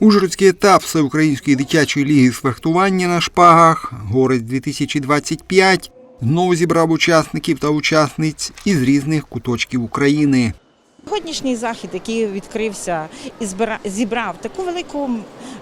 Ужгородський етап Всеукраїнської дитячої ліги з фехтування на шпагах Горець 2025 знову зібрав учасників та учасниць із різних куточків України. Сьогоднішній захід, який відкрився і зібрав таку велику,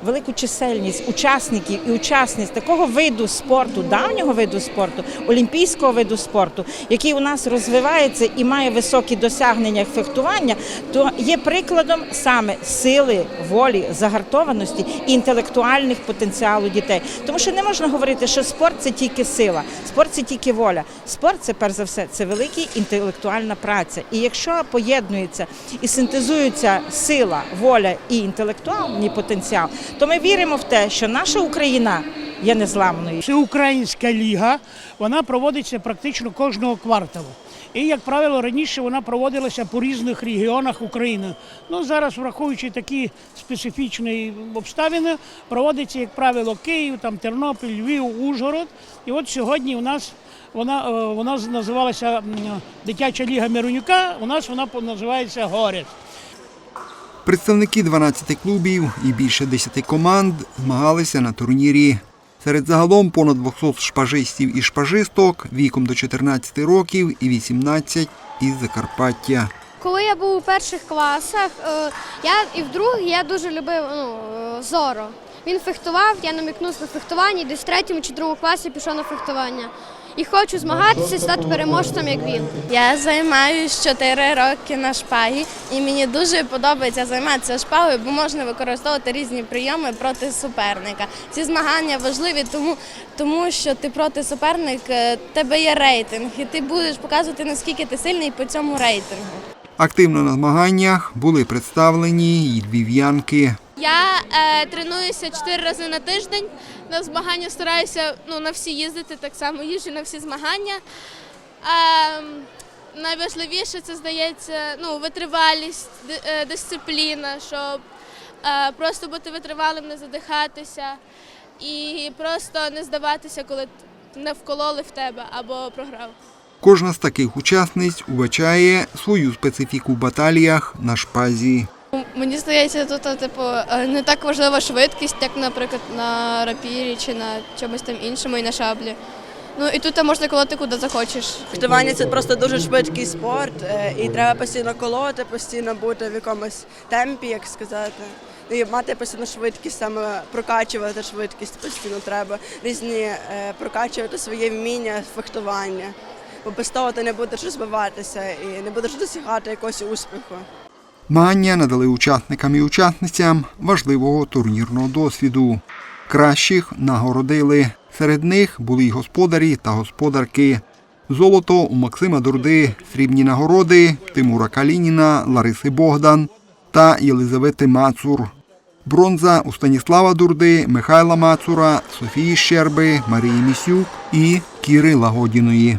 велику чисельність учасників і учасниць такого виду спорту, давнього виду спорту, олімпійського виду спорту, який у нас розвивається і має високі досягнення фехтування, то є прикладом саме сили, волі, загартованості і інтелектуальних потенціалу дітей. Тому що не можна говорити, що спорт це тільки сила, спорт це тільки воля. Спорт це перш за все це велика інтелектуальна праця. І якщо поєднується і синтезуються сила, воля і інтелектуальний потенціал, то ми віримо в те, що наша Україна є незламною. Всеукраїнська ліга вона проводиться практично кожного кварталу. І, як правило, раніше вона проводилася по різних регіонах України. Ну зараз, враховуючи такі специфічні обставини, проводиться, як правило, Київ, там Тернопіль, Львів, Ужгород. І от сьогодні у нас вона, е, вона називалася Дитяча ліга Миронюка. У нас вона називається Горець. Представники 12 клубів і більше 10 команд змагалися на турнірі. Серед загалом понад 200 шпажистів і шпажисток віком до 14 років і 18 із Закарпаття. Коли я був у перших класах, е, я і в других я дуже любив ну, е, Зоро. Він фехтував, я намікнув на фехтування, десь в третьому чи другому класі пішов на фехтування. І хочу змагатися стати переможцем, як він. Я займаюся 4 роки на шпагі, і мені дуже подобається займатися шпагою, бо можна використовувати різні прийоми проти суперника. Ці змагання важливі, тому, тому що ти проти суперника, в тебе є рейтинг, і ти будеш показувати, наскільки ти сильний по цьому рейтингу. Активно на змаганнях були представлені й львів'янки. Я е, тренуюся чотири рази на тиждень. На змагання стараюся ну, на всі їздити, так само їжджу на всі змагання. Е, найважливіше це здається ну, витривалість, е, дисципліна, щоб е, просто бути витривалим, не задихатися і просто не здаватися, коли не вкололи в тебе або програв. Кожна з таких учасниць убачає свою специфіку в баталіях на шпазі. Мені здається, тут типу не так важлива швидкість, як, наприклад, на рапірі чи на чомусь там іншому і на шаблі. Ну і тут можна колоти куди захочеш. Фехтування це просто дуже швидкий спорт, е, і треба постійно колоти, постійно бути в якомусь темпі, як сказати. І мати постійно швидкість, саме прокачувати швидкість постійно треба. Різні е, прокачувати своє вміння, фехтування. Без того ти не будеш розвиватися і не будеш досягати якогось успіху. Змагання надали учасникам і учасницям важливого турнірного досвіду. Кращих нагородили. Серед них були й господарі та господарки. Золото у Максима Дурди, срібні нагороди Тимура Калініна, Лариси Богдан та Єлизавети Мацур. Бронза у Станіслава Дурди, Михайла Мацура, Софії Щерби, Марії Місюк і Кіри Лагодіної.